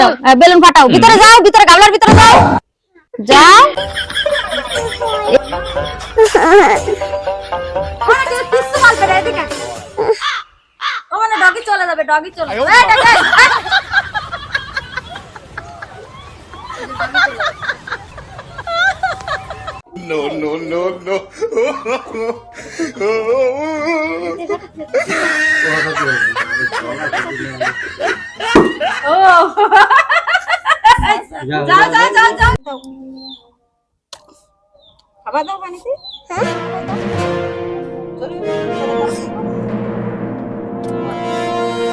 দাও বেলুন ফাটাও। ভিতরে যাও ভিতরে গামলার ভিতরে যাও। যাও। ও মানে ডগি চলে যাবে ডগি চলে যাবে। no, no. ও যাও যাও যাও যাও খাবার দাও পানিতে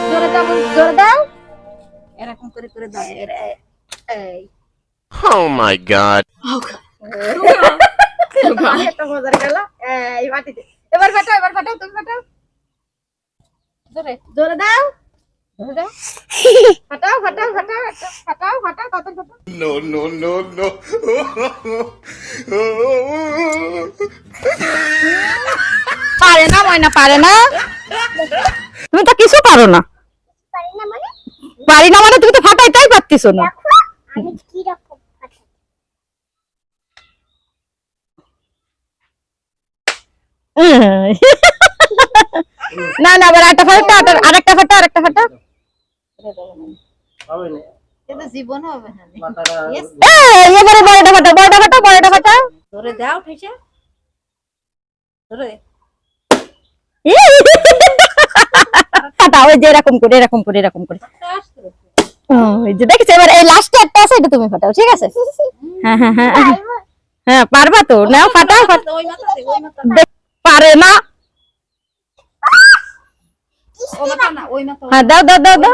জোরে দাও জোরে দাও এরকম করে করে দাও এই Oh my god. এবার ফাটাও এবার ফাটাও, তুমি ফাটাও জোরে জোরে দাও ফাটাও ফাটাও ফাটাও ফাটাও ফাটাও কত ফাটাও No, no, no, no. পারে না ময়না পারে না। তুমি তো কিছু পারো না। পারি না মানে? না মানে তুমি তো ফাটাইতেই পারতিস না। দেখো আমি কি রকম না না আবার একটা ফাটা আরেকটা ফাটা আরেকটা ফাটা এটা জীবন হবে না Yes. এই, এবারে বড়টা ফাটা বড়টা ফাটা বড়টা ফাটা। ধরে দাও ঠেসে ধরে। ফাটা ওই যে এরকম করে এরকম করে এরকম করে। ও, যে দেখেছ এবার এই লাস্টে একটা আছে এটা তুমি ফাটাও ঠিক আছে? হ্যাঁ হ্যাঁ হ্যাঁ হ্যাঁ পারবা তো নাও ফাটাও পারে না। না হ্যাঁ দাও দাও দাও দাও।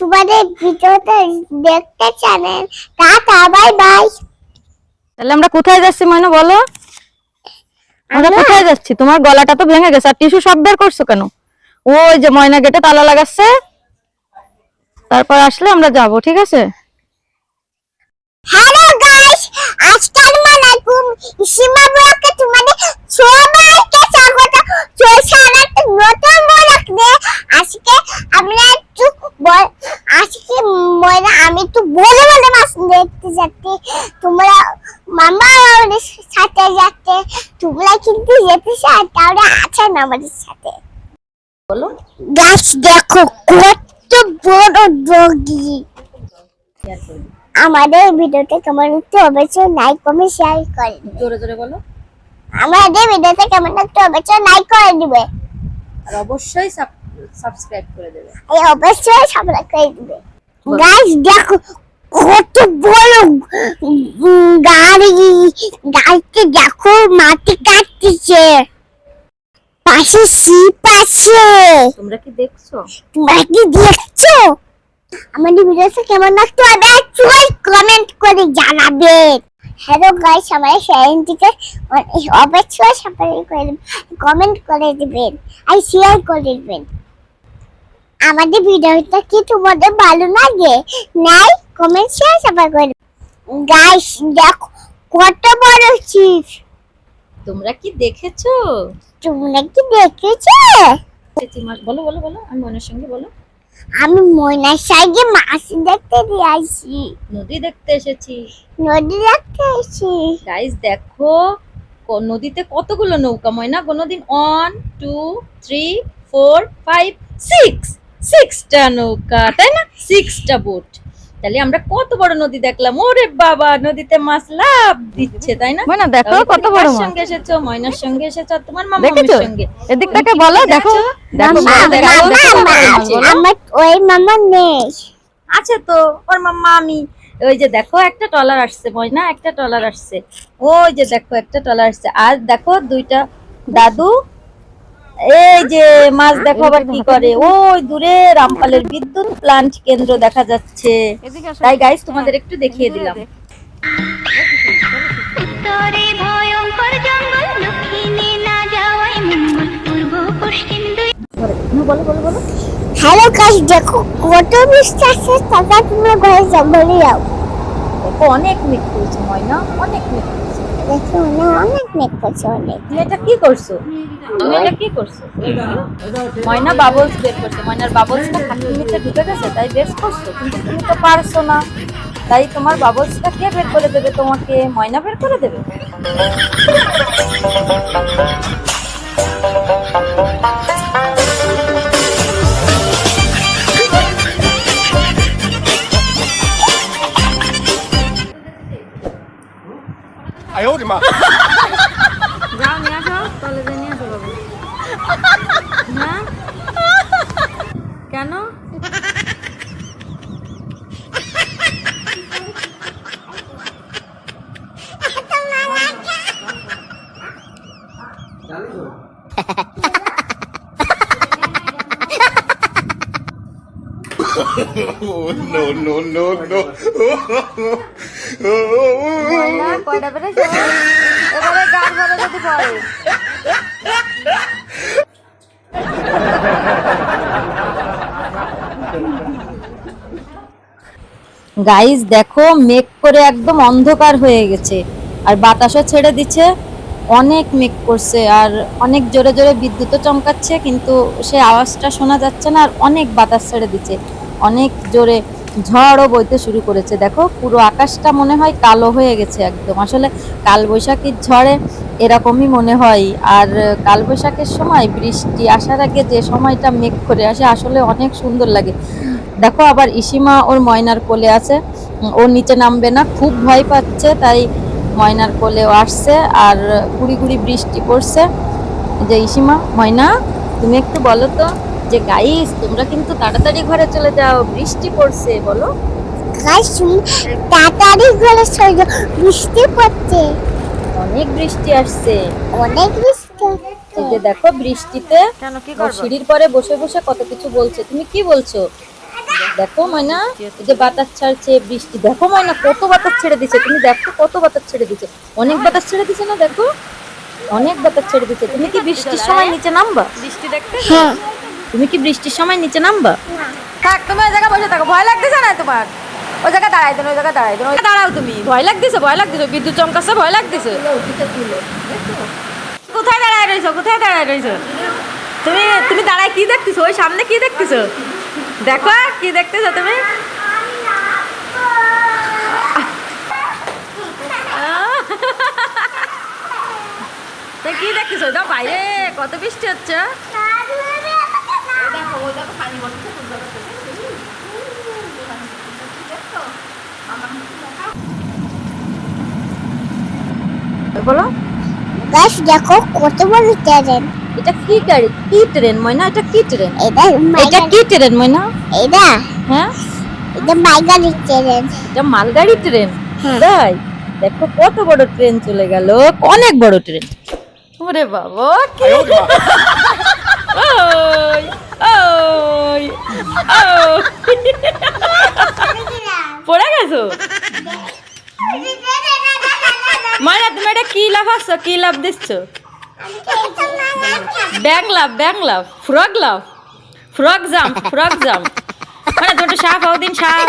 তোমাদের ভিডিওতে দেখতে চ্যানেল টাটা বাই বাই। তাহলে আমরা কোথায় যাচ্ছি ময়না বলো? আমরা আমরা? কোথায় যাচ্ছি? তোমার গলাটা তো ভেঙে গেছে আর টিস্যু সব বের করছ কেন? ওই যে ময়না গেটে তালা লাগাচ্ছে। তারপর আসলে আমরা যাব ঠিক আছে? হ্যালো গাইস সীমা ব্লগে তোমাদের স্বাগত চলছানা তো নতুন ব্লগ নিয়ে আজকে আমরা একটু বল- আজকে ময়না আমি একটু বলে বলে মাছ দেখতে যাচ্ছি তোমরা মামা আমাদের সাথে যাচ্ছে তোমরা কিন্তু যেতে চাও তাহলে আছেন আমাদের সাথে। বলো। গাছ দেখো কত বড় ডগি আমাদের ভিডিওতে কেমন অবশ্যই লাইক কমেন্ট শেয়ার করে জোরে জোরে বলো। আমাদের ভিডিওতে কেমন অবশ্যই লাইক করে দিবে। আর অবশ্যই সাবস্ক্রাইব করে দেবে। এই অবশ্যই সাবস্ক্রাইব করে দিবে। গাইস দেখো কত বড় গাড়ি। গাড়িতে দেখো মাটি কাটতেছে। পাশে শিপ আছে তোমরা কি দেখছ? তোমরা কি দেখছ? আমাদের ভিডিওটা কেমন লাগতো অবশ্যই কমেন্ট করে জানাবেন হ্যালো গাইস আমার চ্যানেলটিকে অবশ্যই সাবস্ক্রাইব করে দিবেন কমেন্ট করে দিবেন আর শেয়ার করে দিবেন। আমাদের ভিডিওটা কি তোমাদের ভালো লাগে? নাই কমেন্ট শেয়ার সাবস্ক্রাইব করে গাইস দেখো কত বড় চিপ তোমরা কি দেখেছ? তোমরা কি দেখেছ? বলো বলো বলো আমি মনের সঙ্গে বলো। আমি ময়নার সাইডে মাছ দেখতে দিয়ে আসি নদী দেখতে এসেছি। নদী দেখতে এসেছি। গাইস দেখো নদীতে কতগুলো নৌকা? ময়না কোনোদিন one two three four five six সিক্সটা নৌকা তাই না? সিক্সটা বোট তাহলে আমরা কত বড় নদী দেখলাম। ওরে বাবা নদীতে মাছ লাভ দিচ্ছে তাই না? ময়না দেখো কত বড় মাছ। সঙ্গে এসেছ? ময়নার সঙ্গে এসেছ তোমার মামার সঙ্গে। এদিক থেকে বলো দেখো। দেখো? মামা, মামা, মামা। আমার ওই মামা নেই। আছে তো ওর মাম্মা আমি। ওই যে দেখো একটা টলার আসছে ময়না একটা টলার আসছে। ওই যে দেখো একটা টলার আসছে। আর দেখো দুইটা দাদু এই যে মাছ দেখাবার কি করে? ওই দূরে রামপালের বিদ্যুৎ প্লান্ট কেন্দ্র দেখা যাচ্ছে। তাই গাইস তোমাদের একটু দেখিয়ে দিলাম। হ্যালো দেখো কত তারপর ঘরে জঙ্গলে যাও দেখো অনেক মৃত্যু হয়েছে ময়না অনেক মৃত্যু অনেক অনেক। এটা করছ? তুমি এটা করছ? ময়না বাবলস বের করছ। ময়নার ঢুকে গেছে, তাই বের করছ? তুমি তো পারছ না। তাই তোমার বাবলসটা কে বের করে দেবে তোমাকে? ময়না বের করে দেবে? No, no, no, no. কয়টা বেড়েছে এবারে গান বলে যদি পড়ে গাইস দেখো মেঘ করে একদম অন্ধকার হয়ে গেছে। আর বাতাসও ছেড়ে দিচ্ছে। অনেক মেঘ করছে আর অনেক জোরে জোরে বিদ্যুৎও চমকাচ্ছে কিন্তু সে আওয়াজটা শোনা যাচ্ছে না আর অনেক বাতাস ছেড়ে দিচ্ছে। অনেক জোরে ঝড়ও বইতে শুরু করেছে। দেখো, পুরো আকাশটা মনে হয় কালো হয়ে গেছে একদম। আসলে কালবৈশাখীর ঝড়ে এরকমই মনে হয়। আর কালবৈশাখের সময় বৃষ্টি আসার আগে যে সময়টা মেঘ করে আসে, আসলে অনেক সুন্দর লাগে। দেখো, আবার ইসিমা ওর ময়নার কোলে আছে। ও নিচে নামবে না, খুব ভয় পাচ্ছে, তাই ময়নার কোলেও আসছে। আর গুড়ি গুড়ি বৃষ্টি পড়ছে। যে ইসিমা, ময়না, তুমি একটু বলো তো। যে গাইস তোমরা কিন্তু তাড়াতাড়ি ঘরে চলে যাও বৃষ্টি পড়ছে বলো। গাইস তাড়াতাড়ি ঘরে চলে যাও বৃষ্টি পড়ছে। অনেক বৃষ্টি আসছে। অনেক বৃষ্টি এই যে দেখো বৃষ্টিতে সিঁড়ির পরে বসে বসে কত কিছু বলছে। তুমি কি বলছো? দেখো ময়না এই যে বাতাস ছাড়ছে বৃষ্টি। দেখো ময়না কত বাতাস ছেড়ে দিছে। তুমি দেখো কত বাতাস ছেড়ে দিছে। অনেক বাতাস ছেড়ে দিছে না দেখো? অনেক বাতাস ছেড়ে দিছে। তুমি কি বৃষ্টির সময় নিচে নামবা? বৃষ্টি দেখতে? হ্যাঁ। তুমি কি বৃষ্টির সময় নিচে নামবা? থাক তুমি ওই জায়গায় বসে থাকো, ভয় লাগতেছে না তোমার? ওই জায়গায় দাঁড়াই দেন ওই জায়গায় দাঁড়াই ওই দাঁড়াও তুমি। ভয় লাগতেছে ভয় লাগতেছে, বিদ্যুৎ চমকাচ্ছে, ভয় লাগতেছে। কোথায় দাঁড়ায় রয়েছো কোথায় দাঁড়ায় রয়েছো তুমি তুমি দাঁড়ায় কি দেখতেছো? ওই সামনে কি দেখতেছো? দেখো, কি দেখতেছো তুমি? কি দেখতেছো? দাও বাইরে, কত বৃষ্টি হচ্ছে? বলো গাইস দেখো কত বড় ট্রেন এটা কি গাড়ি কি ট্রেন ময়না এটা কি ট্রেন এটা এটা কি ট্রেন ময়না এটা হ্যাঁ এটা ট্রেন এটা মালগাড়ি ট্রেন। তাই দেখো কত বড় ট্রেন চলে গেল অনেক বড় ট্রেন ওরে বাবা কি ওই। পড়ে গেছো? মায়া তুমি এটা কি লাভ আসছো কি লাভ দিচ্ছ? ব্যাং লাভ ব্যাং love frog love frog jump frog jump মানে দুটো সাপ হও দিন সাপ।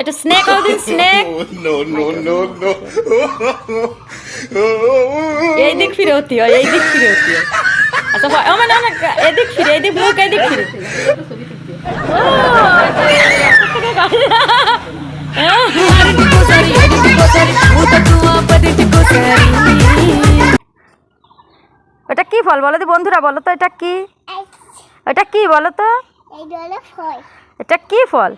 এটা স্নেক হও দিন snake no, no, no, no. এই দিক ফিরে হতি হয় এই দিক ফিরে হতি হয়। আচ্ছা হয় আমার না এদিক ফিরে এদিক মুখ এদিক ফিরে। ওটা কি ফল? বলো তো বন্ধুরা বলো তো এটা কি? এটা কি বলো তো? এটা কি ফল?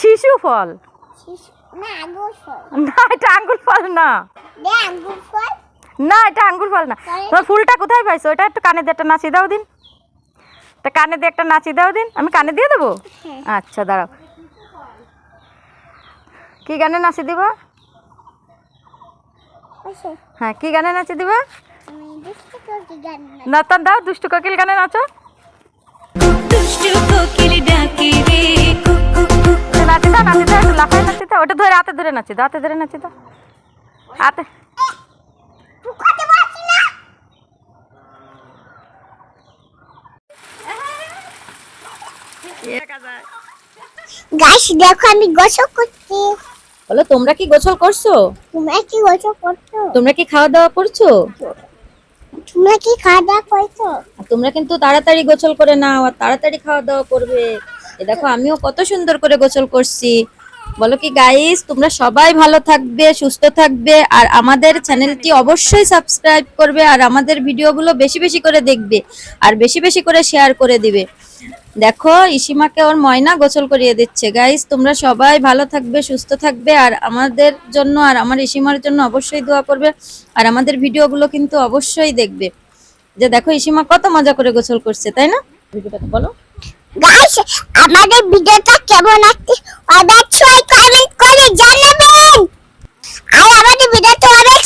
শিশু ফল। না এটা আঙ্গুর ফল না। আঙ্গুর ফল। না এটা আঙ্গুর ফল না। তোমার ফুলটা কোথায় পাইছো? ওটা একটু কানে দিয়ে একটা নাচি দাও দিন। তা কানে দিয়ে একটা নাচি দাও দিন। আমি কানে দিয়ে দেবো? আচ্ছা দাঁড়াও। কি গানে নাচি দিবা? আচ্ছা। হ্যাঁ কি গানে নাচি দিবা? আমি দুষ্টু করতে জানি না না দাও দুষ্টু কোকিল গানে নাচো। নাচি দাও নাচি দাও লাফায় নাচি দাও। ওটা ধরে হাতে ধরে নাচি দাও হাতে ধরে নাচি দাও। হাতে লুকাতে পারছি না গাছ দেখো আমি গোসল করছি। বলো তোমরা কি গোসল করছ? তোমরা কি গোসল করছ? তোমরা কি খাওয়া দাওয়া করছ? তোমরা কি খাওয়া দাওয়া করছ তোমরা কিন্তু তাড়াতাড়ি গোসল করে নাও আর তাড়াতাড়ি খাওয়া দাওয়া করবে। এ দেখো আমিও কত সুন্দর করে গোসল করছি। বলো কি গাইস তোমরা সবাই ভালো থাকবে, সুস্থ থাকবে, আর আমাদের চ্যানেলটি অবশ্যই সাবস্ক্রাইব করবে, আর আমাদের ভিডিওগুলো বেশি বেশি করে দেখবে, আর বেশি বেশি করে শেয়ার করে দিবে। দেখো, ইসিমাকে ওর ময়না গোসল করিয়ে দিচ্ছে। গাইস তোমরা সবাই ভালো থাকবে, সুস্থ থাকবে, আর আমাদের জন্য, আর আমার ইসিমার জন্য অবশ্যই দোয়া করবে, আর আমাদের ভিডিওগুলো কিন্তু অবশ্যই দেখবে। যে দেখো, ইসিমা কত মজা করে গোসল করছে, তাই না? বলো। গাইস আমাদের ভিডিওটা কেমন লাগছে অবশ্যই কমেন্ট করে জানাবেন। আর আমাদের ভিডিওতে অনেক